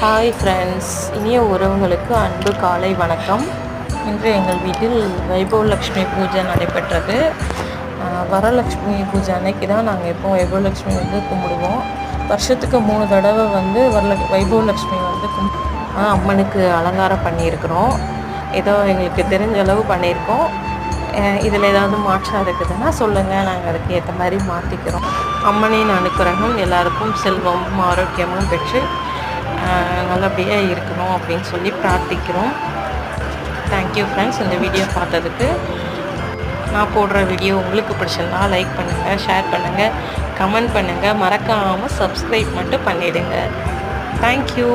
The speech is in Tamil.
ஹாய் ஃப்ரெண்ட்ஸ் இனிய உறவுகளுக்கு அன்பு காலை வணக்கம். இன்று எங்கள் வீட்டில் வைபவலக்ஷ்மி பூஜை நடைபெற்றது. வரலட்சுமி வரலக்ஷ்மி பூஜை அன்னைக்கு தான் நாங்கள் எப்போ வைபவலக்ஷ்மி வந்து கும்பிடுவோம். வருஷத்துக்கு மூணு தடவை வந்து வரல வைபவலக்ஷ்மி வந்து கும் அம்மனுக்கு அலங்காரம் பண்ணியிருக்கிறோம். ஏதோ எங்களுக்கு தெரிஞ்ச அளவு பண்ணியிருக்கோம். இதில் ஏதாவது மாற்றம் இருக்குதுன்னா சொல்லுங்கள் நாங்கள் அதுக்கு ஏற்ற மாதிரி மாற்றிக்கிறோம் அம்மனின் அனுக்கிரகம் எல்லாருக்கும் செல்வமும் ஆரோக்கியமும் பெற்று நல்லபடியாக இருக்கணும் அப்படின்னு சொல்லி பிரார்த்திக்கிறோம். தேங்க்யூ ஃப்ரெண்ட்ஸ் இந்த வீடியோ பார்த்ததுக்கு நான் போடுற வீடியோ உங்களுக்கு பிடிச்சிருந்தா லைக் பண்ணுங்கள் ஷேர் பண்ணுங்கள் கமெண்ட் பண்ணுங்கள் மறக்காமல் சப்ஸ்கிரைப் மட்டும் பண்ணிவிடுங்க தேங்க்யூ